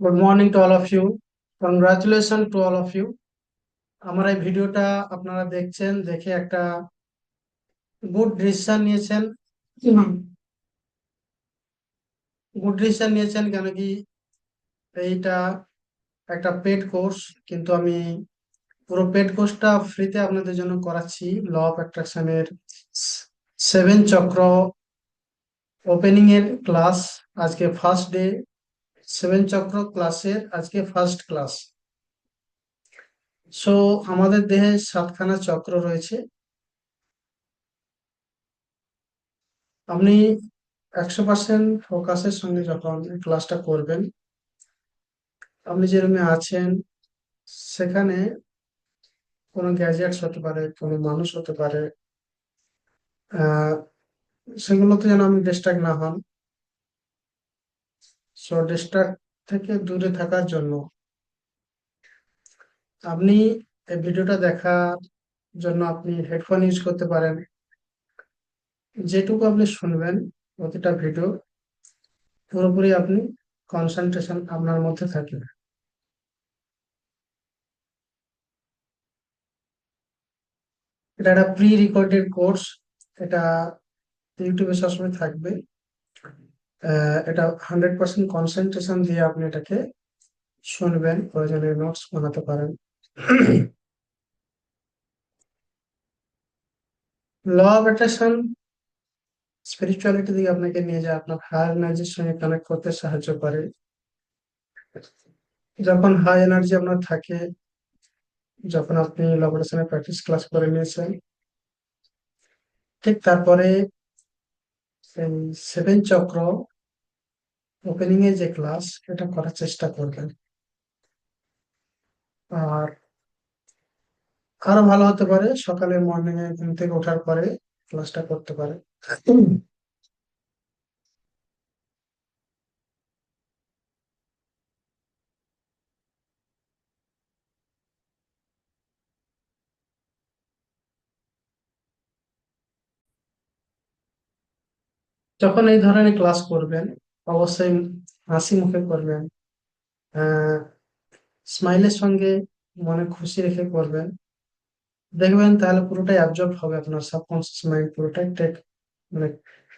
Good morning to all of you congratulation to all of you আমার এই ভিডিওটা আপনারা দেখছেন, দেখে একটা গুড ডিসিশন নিয়েছেন। গুড ডিসিশন নিয়েছেন কেন কি এইটা একটা পেড কোর্স কিন্তু আমি পুরো পেড কোর্সটা ফ্রিতে আপনাদের জন্য করাচ্ছি। ল অফ অ্যাট্রাকশনের সেভেন চক্র ওপেনিং এর ক্লাস আজকে ফার্স্ট ডে সেভেন চক্র ক্লাসের আজকে ফার্স্ট ক্লাস সো আমাদের দেহে সাতখানা চক্র রয়েছে। আপনি একশো পার্সেন্ট ফোকাসের সঙ্গে যখন ক্লাসটা করবেন, আপনি যে রুমে আছেন, সেখানে কোনো গ্যাজেটস হতে পারে, কোনো মানুষ হতে পারে, আহ সেগুলোতে যেন আমি ডিস্ট্রাক্ট না হন সো ডিস্ট্রাক্ট থেকে দূরে থাকার জন্য আপনি এই ভিডিওটা দেখার জন্য আপনি হেডফোন ইউজ করতে পারেন। যেটুকু আপনি শুনবেন প্রতিটা ভিডিও পুরোপুরি আপনি কনসেন্ট্রেশন আপনার মধ্যে থাকবে। এটা একটা প্রি রেকর্ডেড কোর্স এটা ইউটিউবে সবসময় থাকবে। এটা হান্ড্রেড পার্সেন্ট কনসেন্ট্রেশন দিয়ে আপনি এটাকে শুনবেন, প্রয়োজনে নোটস বানাতে পারেন। ল অফ অ্যাট্রাকশন স্পিরিচুয়ালিটি দিকে আপনাকে নিয়ে যায়, আপনার হায়ার এনার্জির সঙ্গে কানেক্ট করতে সাহায্য করে। যখন হাই এনার্জি আপনার থাকে, যখন আপনি ল অ্যাট্রাকশনের প্র্যাকটিস ক্লাস করে নিয়েছেন, ঠিক তারপরে সেভেন চক্র ওপেনিং এ যে ক্লাস এটা করার চেষ্টা করবেন। আর আরও ভালো হতে পারে সকালে মর্নিং এ ঘুম থেকে ওঠার পরে ক্লাসটা করতে পারে। যখন এই ধরনের ক্লাস করবেন, অবশ্যই হাসি মুখে করবেন স্মাইলের সঙ্গে মনে খুশি রেখে করবেন। দেখবেন তাহলে পুরোটাই অ্যাবজর্ব হবে আপনার সাবকনসিয়াস মাইন্ড পুরোটাই টেক মানে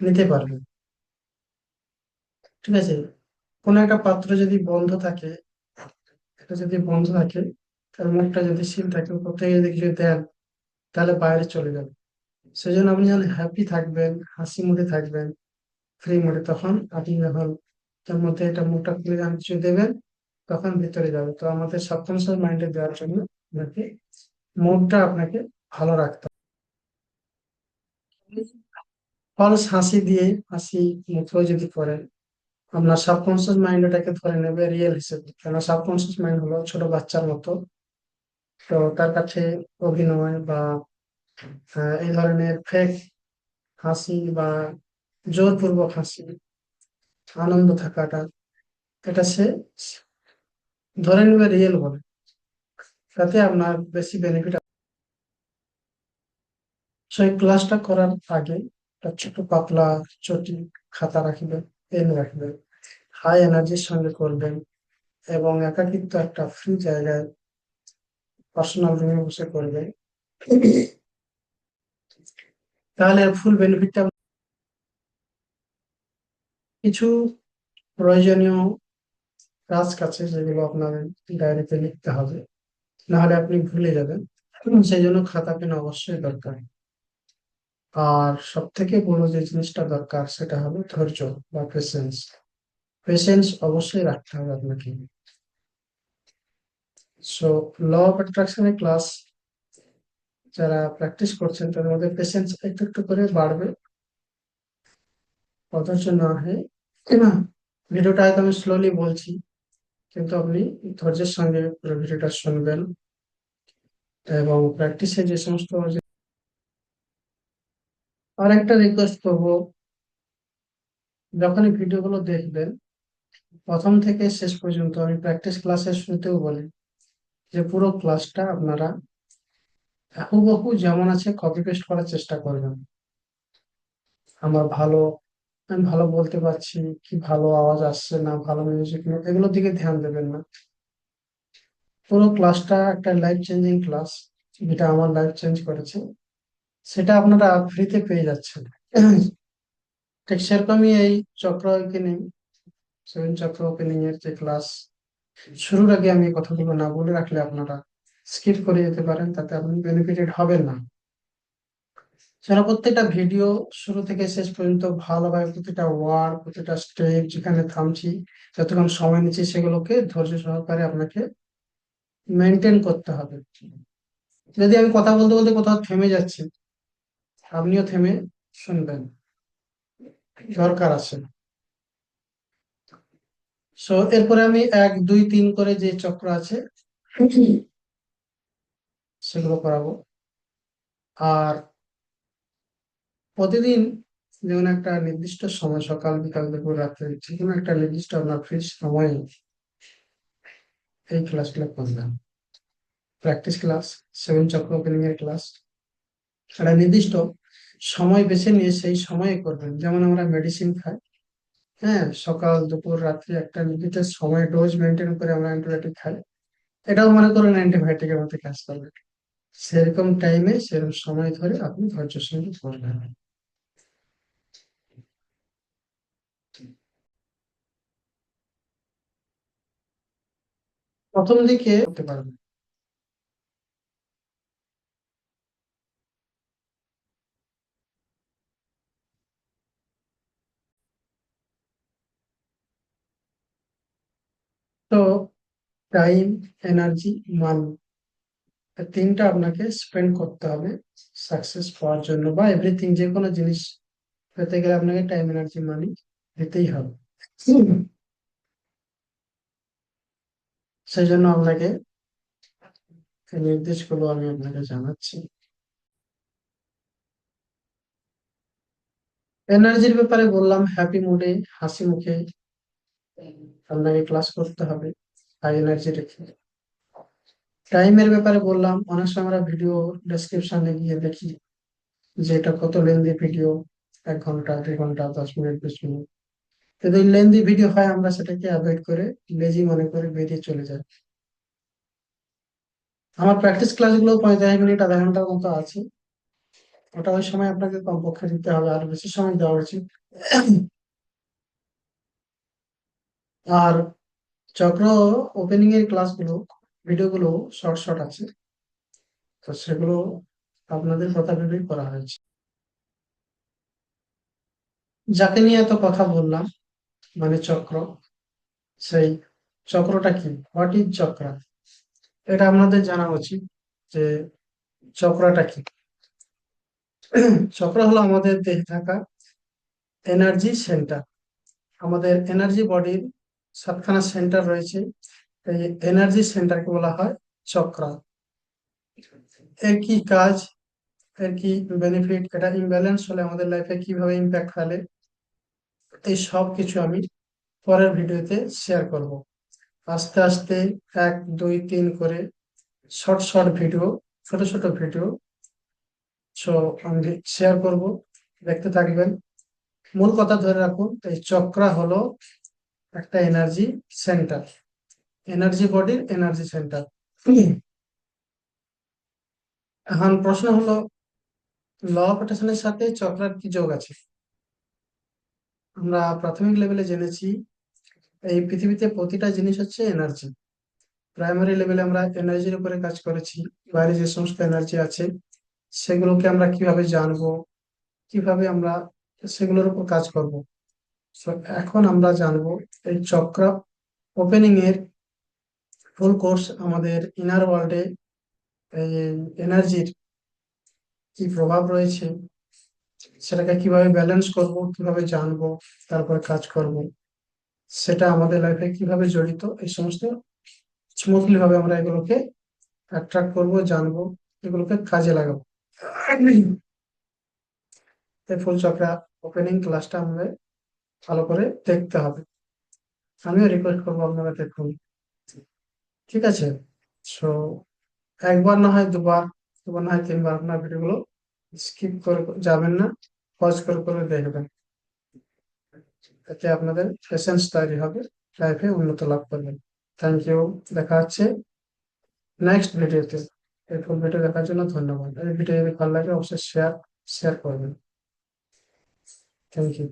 নিতে পারবেন ঠিক আছে? কোনো একটা পাত্র যদি বন্ধ থাকে, এটা যদি বন্ধ থাকে, তার মুখটা যদি সিল থাকে থেকে যদি কিছু দেন, তাহলে বাইরে চলে যাবে। সেই জন্য আপনি যখন হ্যাপি থাকবেন, হাসি মুখে থাকবেন। ফ্রি মুডে তখন আপনি যখন তার মধ্যে এটা মুখটা খুলে যখন কিছু দেবেন, তখন ভিতরে যাবে। তো আমাদের সাবকনসিয়াস মাইন্ডে দেওয়ার জন্য আপনাকে মুডটা আপনাকে ভালো রাখতে হবে। ফলস হাসি দিয়ে, হাসি মুখেও যদি করেন, আপনার সাবকনসিয়াস মাইন্ড এটাকে ধরে নেবে রিয়েল হিসেবে। কেন সাবকনসিয়াস মাইন্ড হলো ছোট বাচ্চার মতো। তো তার কাছে অভিনয় বা এই ধরনের ফেক হাসি বা জোরপূর্বক হাসি, আনন্দ থাকাটা, এটা সে ধরে নেবে রিয়েল বলে তাতে আপনার বেশি বেনিফিট সেই ক্লাসটা করার আগে একটা ছোট পাতলা চটি খাতা রাখবেন পেন রাখবেন হাই এনার্জির সঙ্গে করবেন এবং একাকিত্ব একটা ফ্রি জায়গায় পার্সোনাল রুমে বসে করবেন। তাহলে ফুল বেনিফিটটা কিছু প্রয়োজনীয় কাজ কাছে যেগুলো আপনার ডায়েরিতে লিখতে হবে, নাহলে আপনি ভুলে যাবেন। সেই জন্য খাতা পেন অবশ্যই দরকার। আর সব থেকে বড় যে জিনিসটা দরকার, সেটা হলো ধৈর্য বা পেশেন্স পেশেন্স অবশ্যই রাখতে হবে আপনাকে। সো ল অফ অ্যাট্রাকশনের ক্লাস যারা প্র্যাকটিস করছেন, তাদের মধ্যে পেশেন্স একটু একটু করে বাড়বে। অথচ না হয় ভিডিওটা হয়তো আমি স্লোলি বলছি, কিন্তু আপনি ধৈর্যের সঙ্গে পুরো ভিডিওটা শুনবেন। এবং প্র্যাকটিসে যে সমস্ত আর একটা রিকোয়েস্ট করব, যখনই ভিডিওগুলো দেখবেন, প্রথম থেকে শেষ পর্যন্ত আমি প্র্যাকটিস ক্লাসের শুরুতেও বলি যে পুরো ক্লাসটা আপনারা হুবহু যেমন আছে কপি পেস্ট করার চেষ্টা করবেন। আমার ভালো আমি ভালো বলতে পারছি, কি ভালো আওয়াজ আসছে না, ভালো মিউজিক এগুলোর দিকে ধ্যান দেবেন না। পুরো ক্লাসটা একটা লাইফ চেঞ্জিং ক্লাস যেটা আমার লাইফ চেঞ্জ করেছে। সেটা আপনারা ফ্রিতে পেয়ে যাচ্ছেন। ঠিক সেরকমই এই চক্র ওপেনিং সেভেন চক্র ওপেনিং এর যে ক্লাস শুরুর আগে আমি কথাগুলো না বলে রাখলে আপনারা স্কিপ করে যেতে পারেন, তাতে আপনি বেনিফিটেড হবেন না। যারা প্রত্যেকটা ভিডিও শুরু থেকে শেষ পর্যন্ত ভালোভাবে প্রতিটা ওয়ার্ড প্রতিটা স্টেপ যেখানে থামছি যতক্ষণ সময় নিচ্ছি সেগুলোকে ধৈর্য সহকারে আপনাকে মেনটেন করতে হবে। যদি আমি কথা বলতে বলতে কোথাও থেমে যাচ্ছি আপনিও থেমে শুনবেন। দরকার আছে। সো এরপরে আমি এক দুই তিন করে যে চক্র আছে সেগুলো করাবো। আর প্রতিদিন যেমন একটা নির্দিষ্ট সময়, সকাল, বিকাল, দুপুর, রাত্রে, যে কোনো একটা নির্দিষ্ট আপনার ফ্রি সময়ে এই ক্লাসগুলো করলাম। Practice class seven chakra opening এর ক্লাস একটা নির্দিষ্ট সময় বেছে নিয়ে সেই সময়ে করবেন। যেমন আমরা মেডিসিন খাই হ্যাঁ সকাল, দুপুর, রাত্রি একটা নির্দিষ্ট সময় ডোজ মেনটেন করে আমরা অ্যান্টিবায়োটিক খাই। এটাও মনে করেন অ্যান্টিবায়োটিকের মতো কাজ করবে। সেরকম টাইমে সেরকম সময় ধরে আপনি ধৈর্য সঙ্গে করবেন। প্রথম দিকে করতে পারবে। তো টাইম এনার্জি মানি তিনটা আপনাকে স্পেন্ড করতে হবে সাকসেস পাওয়ার জন্য বা এভরিথিং যে কোনো জিনিস পেতে গেলে আপনাকে টাইম এনার্জি মানি দিতেই হবে। সেই জন্য আপনাকে নির্দেশগুলো আমি আপনাকে জানাচ্ছি। এনার্জির ব্যাপারে বললাম হ্যাপি মুডে হাসি মুখে আপনাকে ক্লাস করতে হবে হাই এনার্জি রেখে টাইমের ব্যাপারে বললাম, অনেক সময় আমরা ভিডিও ডেসক্রিপশনে গিয়ে দেখি যে এটা কত লেন্দি ভিডিও এক ঘণ্টা দুই ঘণ্টা, দশ মিনিট, বিশ মিনিট। যদি লেন্দি ভিডিও হয়, আমরা সেটাকে অ্যাভয়েড করে লেজি মনে করে বেরিয়ে চলে যাই। আমার প্র্যাকটিস ক্লাসগুলো পঁয়তাল্লিশ মিনিট, আধা ঘণ্টার মতো আছে। ওটা ওই সময় আপনাকে কমপক্ষে দিতে হবে, আর বেশি সময় দেওয়া উচিত। আর চক্র ওপেনিং এর ক্লাসগুলো ভিডিওগুলো শর্ট শর্ট আছে। তো সেগুলো আপনাদের কথা ভেবেই করা হয়েছে। যাকে নিয়ে এত কথা বললাম মানে চক্র। সেই চক্রটা কি? হোয়াট ইজ চক্র? এটা আপনাদের জানা উচিত যে চক্রটা কি। চক্র হলো আমাদের দেহে থাকা এনার্জি সেন্টার আমাদের এনার্জি বডির সাতখানা সেন্টার রয়েছে। এই এনার্জি সেন্টারকে বলা হয় চক্র। এর কি কাজ? এর কি বেনিফিট এটা ইমব্যালেন্স হলে আমাদের লাইফে কীভাবে ইম্প্যাক্ট ফেলে? এই সব কিছু আমি পরের ভিডিওতে শেয়ার করব। আস্তে আস্তে এক, দুই, তিন করে শর্ট শর্ট ভিডিও ছোট ছোট ভিডিও সো আমি শেয়ার করব। দেখতে থাকবেন। মূল কথা ধরে রাখুন, এই চক্রা হলো একটা এনার্জি সেন্টার এনার্জি বডির এনার্জি সেন্টার এখন প্রশ্ন হলো ল অফ সাথে চক্রার কি যোগ আছে? আমরা প্রাথমিক লেভেলে জেনেছি, এই পৃথিবীতে প্রতিটা জিনিস হচ্ছে এনার্জি প্রাইমারি লেভেলে আমরা এনার্জির উপরে কাজ করেছি, বাইরে যে সমস্ত এনার্জি আছে, সেগুলোকে আমরা কীভাবে জানব, কীভাবে আমরা সেগুলোর উপর কাজ করব? এখন আমরা জানব এই চক্র ওপেনিং এর ফুল কোর্স আমাদের ইনার ওয়ার্ল্ডে এই এনার্জির কি প্রভাব রয়েছে সেটাকে কীভাবে ব্যালেন্স করব, কীভাবে জানব, তারপরে কাজ করব, সেটা আমাদের লাইফে কীভাবে জড়িত, এই সমস্ত স্মুথলি ভাবে আমরা এগুলোকে অ্যাট্রাক্ট করব, জানব, এগুলোকে কাজে লাগাবো। এই ফুল চক্রা ওপেনিং ক্লাসটা আমাদের ভালো করে দেখতে হবে। আমিও রিকোয়েস্ট করব আপনারা দেখুন ঠিক আছে? সো একবার না হয় দুবার দুবার না হয় তিনবার আপনার ভিডিওগুলো স্কিপ করে যাবেন না পজ করে করে দেখবেন। এতে আপনাদের পেশেন্স তৈরি হবে লাইফে উন্নত লাভ করবেন। থ্যাংক ইউ দেখা হচ্ছে নেক্সট ভিডিওতে এই ফুল ভিডিও দেখার জন্য ধন্যবাদ। এই ভিডিও যদি ভালো লাগে, অবশ্যই শেয়ার শেয়ার করবেন। Thank you